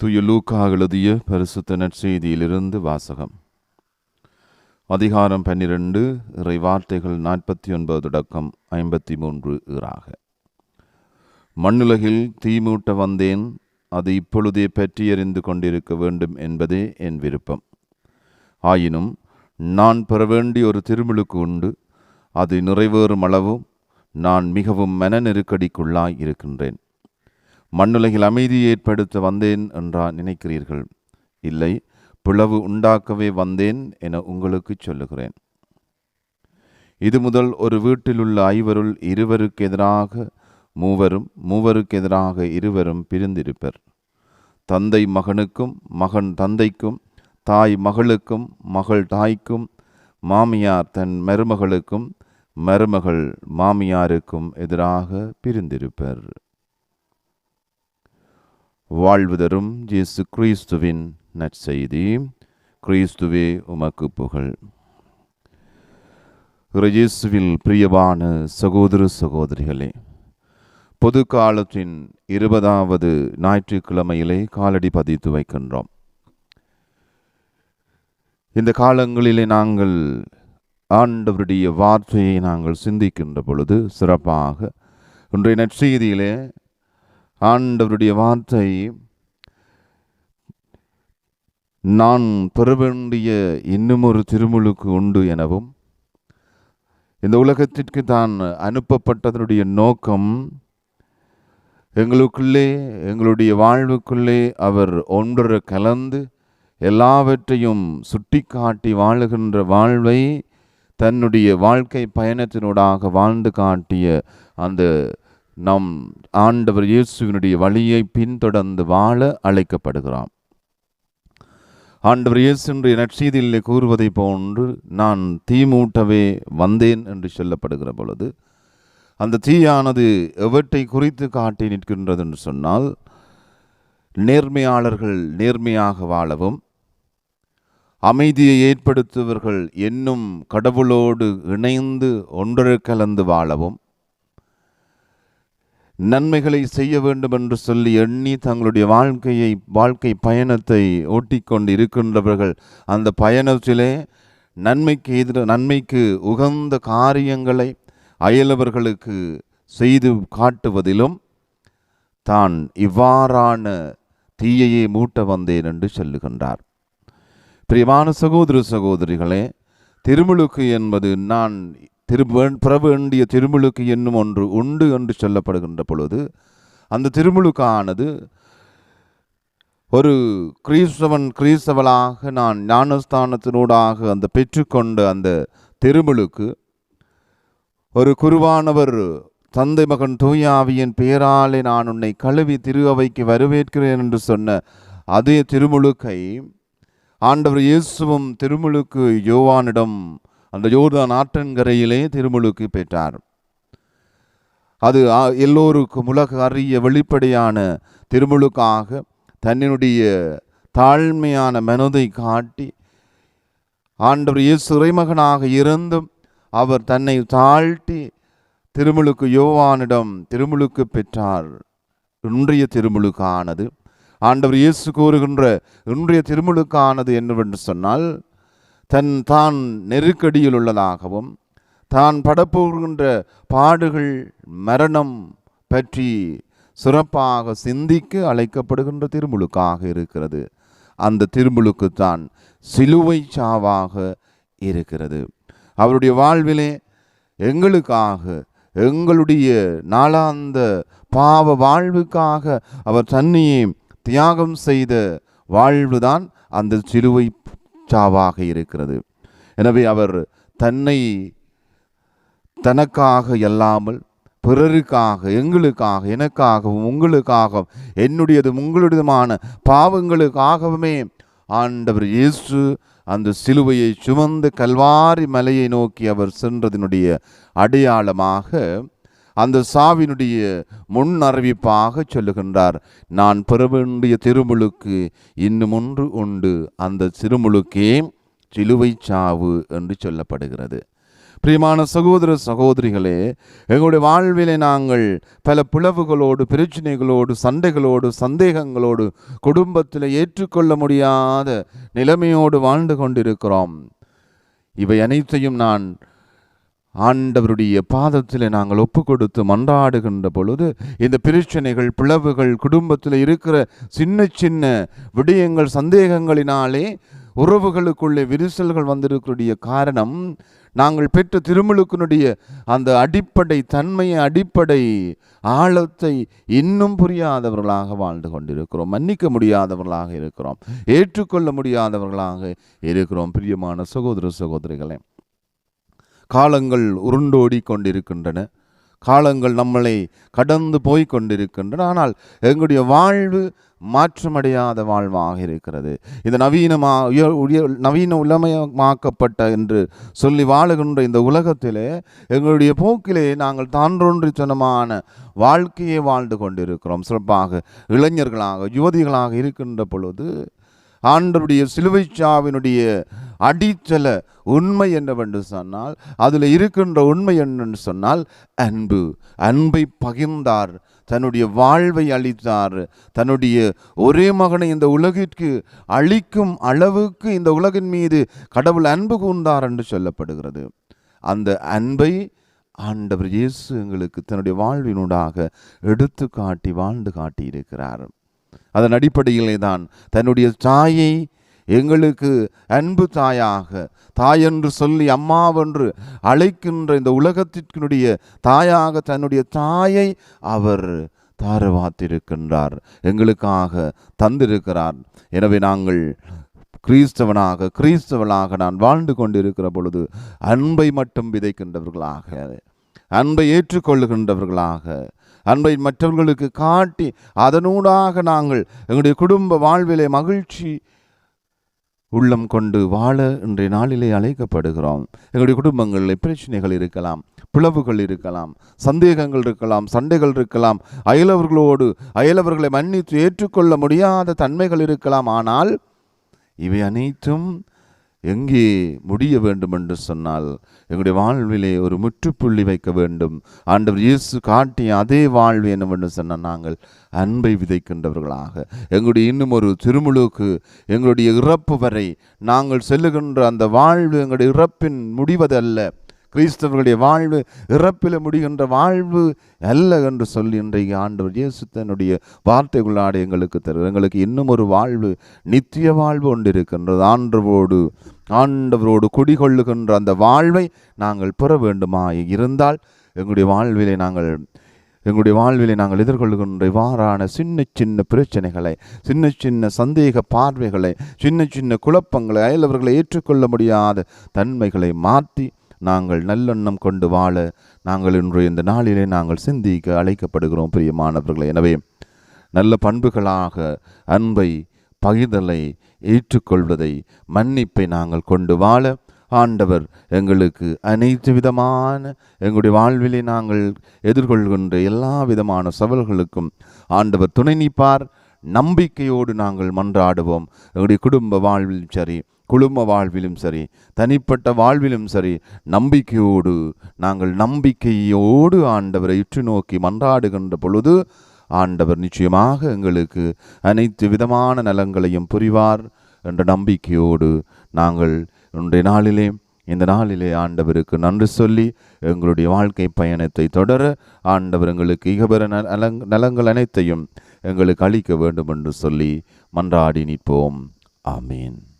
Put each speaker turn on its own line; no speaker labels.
தூய லூக்கா எழுதிய பரிசுத்த நற்செய்தியிலிருந்து வாசகம். அதிகாரம் பன்னிரண்டு இறை வார்த்தைகள் நாற்பத்தி ஒன்பது தொடக்கம் ஐம்பத்தி மூன்று ஈறாக மண்ணுலகில் தீமூட்ட வந்தேன் அது இப்பொழுதே பற்றியறிந்து கொண்டிருக்க வேண்டும் என்பதே என் விருப்பம். ஆயினும் நான் பெற வேண்டிய ஒரு திருமுழுக்கு உண்டு அது நிறைவேறும் அளவும் நான் மிகவும் மன நெருக்கடிக்குள்ளாய் இருக்கின்றேன். மண்ணுலகில் அமைதியை ஏற்படுத்த வந்தேன் என்றா நினைக்கிறீர்கள்? இல்லை பிளவு உண்டாக்கவே வந்தேன் என உங்களுக்கு சொல்லுகிறேன். இது முதல் ஒரு வீட்டிலுள்ள ஐவருள் இருவருக்கு எதிராக மூவரும் மூவருக்கு எதிராக இருவரும் பிரிந்திருப்பர். தந்தை மகனுக்கும் மகன் தந்தைக்கும் தாய் மகளுக்கும் மகள் தாய்க்கும் மாமியார் தன் மருமகளுக்கும் மருமகள் மாமியாருக்கும் எதிராக பிரிந்திருப்பர். வாழ்வு தரும் இயேசு கிறிஸ்துவின் நற்செய்தி. கிறிஸ்துவே உமக்கு புகழ். இயேசுவில் பிரியமான சகோதர சகோதரிகளே பொது காலத்தின் இருபதாவது ஞாயிற்றுக்கிழமையிலே காலடி பதித்து வைக்கின்றோம். இந்த காலங்களிலே நாங்கள் ஆண்டவருடைய வார்த்தையை நாங்கள் சிந்திக்கின்ற பொழுது சிறப்பாக இன்றைய நற்செய்தியிலே ஆண்டவருடைய வார்த்தை நான் பெற வேண்டிய இன்னும் ஒரு திருமுழுக்கு உண்டு எனவும் இந்த உலகத்திற்கு தான் அனுப்பப்பட்டதனுடைய நோக்கம் எங்களுக்குள்ளே எங்களுடைய வாழ்வுக்குள்ளே அவர் ஒன்றரை கலந்து எல்லாவற்றையும் சுட்டி காட்டி வாழுகின்ற வாழ்வை தன்னுடைய வாழ்க்கை பயணத்தினூடாக வாழ்ந்து காட்டிய அந்த நம் ஆண்டவர் இயேசுவினுடைய வழியை பின்தொடர்ந்து வாழ அழைக்கப்படுகிறோம் ஆண்டவர் இயேசு நற்செய்தியிலே கூறுவதை போன்று நான் தீமூட்டவே வந்தேன் என்று சொல்லப்படுகிற பொழுது அந்த தீயானது எவற்றை குறித்து காட்டி நிற்கின்றது என்று சொன்னால் நேர்மையாளர்கள் நேர்மையாக வாழவும் அமைதியை ஏற்படுத்துவர்கள் என்னும் கடவுளோடு இணைந்து ஒன்றரை கலந்து வாழவும் நன்மைகளை செய்ய வேண்டும் என்று சொல்லி எண்ணி தங்களுடைய வாழ்க்கையை வாழ்க்கை பயணத்தை ஓட்டிக்கொண்டு இருக்கின்றவர்கள் அந்த பயணத்திலே நன்மைக்கு எதிர நன்மைக்கு உகந்த காரியங்களை அயலவர்களுக்கு செய்து காட்டுவதிலும் தான் இவ்வாறான தீயையே மூட்ட வந்தேன் என்று சொல்லுகின்றார். பிரியமான சகோதர சகோதரிகளே திருமுழுக்கு என்பது நான் திரு பெற வேண்டிய திருமுழுக்கு என்னும் ஒன்று உண்டு என்று சொல்லப்படுகின்ற பொழுது அந்த திருமுழுக்கானது ஒரு கிறிஸ்தவன் கிறிஸ்தவளாக நான் ஞானஸ்தானத்தினூடாக அந்த பெற்றுக்கொண்ட அந்த திருமுழுக்கு ஒரு குருவானவர் தந்தை மகன் தூயாவியின் பெயராலே நான் உன்னை கழுவி திரு அவைக்கு வரவேற்கிறேன் என்று சொன்ன அதே திருமுழுக்கை ஆண்டவர் இயேசுவும் திருமுழுக்கு யோவானிடம் அந்த யோர்தான் ஆற்றங்கரையிலே திருமுழுக்கு பெற்றார். அது எல்லோருக்கும் உலக அறிய வெளிப்படையான திருமுழுக்காக தன்னுடைய தாழ்மையான மனதை காட்டி ஆண்டவர் இயேசு இறைமகனாக இருந்தும் அவர் தன்னை தாழ்த்தி திருமுழுக்கு யோவானிடம் திருமுழுக்கு பெற்றார். இன்றைய திருமுழுக்கானது. ஆண்டவர் இயேசு கூறுகின்ற இன்றைய திருமுழுக்கானது என்னவென்று சொன்னால் தன் தான் நெருக்கடியில் உள்ளதாகவும் தான் படப்போகின்ற பாடுகள் மரணம் பற்றி சிறப்பாக சிந்திக்க அழைக்கப்படுகின்ற திருமுழுக்காக இருக்கிறது. அந்த திருமுழுக்குத்தான் சிலுவை சாவாக இருக்கிறது. அவருடைய வாழ்விலே எங்களுக்காக எங்களுடைய நாளாந்த பாவ வாழ்வுக்காக அவர் தன்னையே தியாகம் செய்த வாழ்வுதான் அந்த சிலுவை சாவாக இருக்கிறது. எனவே அவர் தன்னை தனக்காக அல்லாமல் பிறருக்காக எங்களுக்காக எனக்காகவும் உங்களுக்காகவும் என்னுடையதும் உங்களுடையதுமான பாவங்களுக்காகவுமே ஆண்டவர் இயேசு அந்த சிலுவையை சுமந்து கல்வாரி மலையை நோக்கி அவர் சென்றதனுடைய அடையாளமாக அந்த சாவினுடைய முன் அறிவிப்பாக சொல்லுகின்றார் நான் பெற வேண்டிய திருமுழுக்கு இன்னும் ஒன்று உண்டு. அந்த திருமுழுக்கே சிலுவை சாவு என்று சொல்லப்படுகிறது. பிரியமான சகோதர சகோதரிகளே எங்களுடைய வாழ்விலே நாங்கள் பல பிளவுகளோடு பிரச்சனைகளோடு சண்டைகளோடு சந்தேகங்களோடு குடும்பத்தில் ஏற்றுக்கொள்ள முடியாத நிலைமையோடு வாழ்ந்து கொண்டிருக்கிறோம். இவை அனைத்தையும் நான் ஆண்டவருடைய பாதத்தில் நாங்கள் ஒப்பு கொடுத்து மன்றாடுகின்ற பொழுது இந்த பிரச்சனைகள் பிளவுகள் குடும்பத்தில் இருக்கிற சின்ன சின்ன விடயங்கள் சந்தேகங்களினாலே உறவுகளுக்குள்ளே விரிசல்கள் வந்திருக்கக்கூடிய காரணம் நாங்கள் பெற்ற திருமுழுக்கினுடைய அந்த அடிப்படை தன்மையை அடிப்படை ஆழத்தை இன்னும் புரியாதவர்களாக வாழ்ந்து கொண்டிருக்கிறோம். மன்னிக்க முடியாதவர்களாக இருக்கிறோம். ஏற்றுக்கொள்ள முடியாதவர்களாக இருக்கிறோம். பிரியமான சகோதர சகோதரிகளே காலங்கள் உருண்டோடி கொண்டிருக்கின்றன காலங்கள் நம்மளை கடந்து போய் கொண்டிருக்கின்றன ஆனால் எங்களுடைய வாழ்வு மாற்றமடையாத வாழ்வாக இருக்கிறது. இந்த நவீனமா உய- உய- நவீன உலமயமாக்கப்பட்ட என்று சொல்லி வாழுகின்ற இந்த உலகத்திலே எங்களுடைய போக்கிலே நாங்கள் தான்றொன்றித்தனமான வாழ்க்கையை வாழ்ந்து கொண்டிருக்கிறோம். சிறப்பாக இளைஞர்களாக யுவதிகளாக இருக்கின்ற பொழுது ஆண்டருடைய சிலுவைச்சாவினுடைய அடித்தல உண்மை என்னவென்று சொன்னால் அதில் இருக்கின்ற உண்மை என்னென்று சொன்னால் அன்பு. அன்பை பகிர்ந்தார். தன்னுடைய வாழ்வை அளித்தார். தன்னுடைய ஒரே மகனை இந்த உலகிற்கு அளிக்கும் அளவுக்கு இந்த உலகின் மீது கடவுள் அன்பு கூர்ந்தார் என்று சொல்லப்படுகிறது. அந்த அன்பை ஆண்டவர் இயேசு எங்களுக்கு தன்னுடைய வாழ்வினூடாக எடுத்து காட்டி வாழ்ந்து காட்டியிருக்கிறார். அதன் அடிப்படையிலே தான் தன்னுடைய தாயை எங்களுக்கு அன்பு தாயாக தாயென்று சொல்லி அம்மாவென்று அழைக்கின்ற இந்த உலகத்திற்கினுடைய தாயாக தன்னுடைய தாயை அவர் தாரவாத்திருக்கின்றார் எங்களுக்காக தந்திருக்கிறார். எனவே நாங்கள் கிறிஸ்தவனாக கிறிஸ்தவனாக நான் வாழ்ந்து கொண்டிருக்கிற பொழுது அன்பை மட்டும் விதைக்கின்றவர்களாக அன்பை ஏற்றுக்கொள்ளுகின்றவர்களாக அன்பை மற்றவர்களுக்கு காட்டி அதனூடாக நாங்கள் எங்களுடைய குடும்ப வாழ்விலே மகிழ்ச்சி உள்ளம் கொண்டு வாழ இன்றைய நாளிலே அழைக்கப்படுகிறோம். எங்களுடைய குடும்பங்களில் பிரச்சனைகள் இருக்கலாம் பிளவுகள் இருக்கலாம் சந்தேகங்கள் இருக்கலாம் சண்டைகள் இருக்கலாம் அயலவர்களோடு அயலவர்களை மன்னித்து ஏற்றுக்கொள்ள முடியாத தன்மைகள் இருக்கலாம். ஆனால் இவை அனைத்தும் எங்கே முடிய வேண்டும் என்று சொன்னால் எங்களுடைய வாழ்விலே ஒரு முற்றுப்புள்ளி வைக்க வேண்டும். ஆண்டவர் இயேசு காட்டிய அதே வாழ்வு என்னவென்று சொன்னால் நாங்கள் அன்பை விதைக்கின்றவர்களாக. எங்களுடைய இன்னும் ஒரு திருமுழுக்கு எங்களுடைய இறப்பு வரை நாங்கள் செல்லுகின்ற அந்த வாழ்வு எங்களுடைய இறப்பின் முடிவதல்ல. கிறிஸ்தவர்களுடைய வாழ்வு இறப்பில் முடிகின்ற வாழ்வு அல்ல என்று சொல்லி இன்றைக்கு ஆண்டவர் இயேசு தன்னுடைய வார்த்தைகளாடு எங்களுக்கு தரு எங்களுக்கு இன்னும் ஒரு வாழ்வு நித்திய வாழ்வு ஒன்று இருக்கின்றது. ஆண்டவரோடு ஆண்டவரோடு குடிகொள்ளுகின்ற அந்த வாழ்வை நாங்கள் பெற வேண்டுமா இருந்தால் எங்களுடைய வாழ்விலே நாங்கள் எங்களுடைய வாழ்விலே நாங்கள் எதிர்கொள்கின்ற இவ்வாறான சின்ன சின்ன பிரச்சனைகளை சின்ன சின்ன சந்தேக பார்வைகளை சின்ன சின்ன குழப்பங்களை அயலவர்களை ஏற்றுக்கொள்ள முடியாத தன்மைகளை மாற்றி நாங்கள் நல்லெண்ணம் கொண்டு வாழ நாங்கள் இன்று இந்த நாளிலே நாங்கள் சிந்திக்க அழைக்கப்படுகிறோம் பிரியமானவர்களே. எனவே நல்ல பண்புகளாக அன்பை பகிர்தலை ஏற்றுக்கொள்வதை மன்னிப்பை நாங்கள் கொண்டு வாழ ஆண்டவர் எங்களுக்கு அனைத்து விதமான எங்களுடைய வாழ்விலே நாங்கள் எதிர்கொள்கின்ற எல்லா விதமான சவால்களுக்கும் ஆண்டவர் துணை நிற்பார். நம்பிக்கையோடு நாங்கள் மன்றாடுவோம். எங்களுடைய குடும்ப வாழ்விலும் சரி குடும்ப வாழ்விலும் சரி தனிப்பட்ட வாழ்விலும் சரி நம்பிக்கையோடு நாங்கள் நம்பிக்கையோடு ஆண்டவரை உற்று நோக்கி மன்றாடுகின்ற பொழுது ஆண்டவர் நிச்சயமாக எங்களுக்கு அனைத்து விதமான நலங்களையும் புரிவார் என்ற நம்பிக்கையோடு நாங்கள் இன்றைய நாளிலே இந்த நாளிலே ஆண்டவருக்கு நன்றி சொல்லி எங்களுடைய வாழ்க்கை பயணத்தை தொடர ஆண்டவர் எங்களுக்கு இகபர நலங் நலங்கள் அனைத்தையும் எங்களுக்கு அளிக்க வேண்டும் என்று சொல்லி மன்றாடி நிற்போம். ஆமீன்.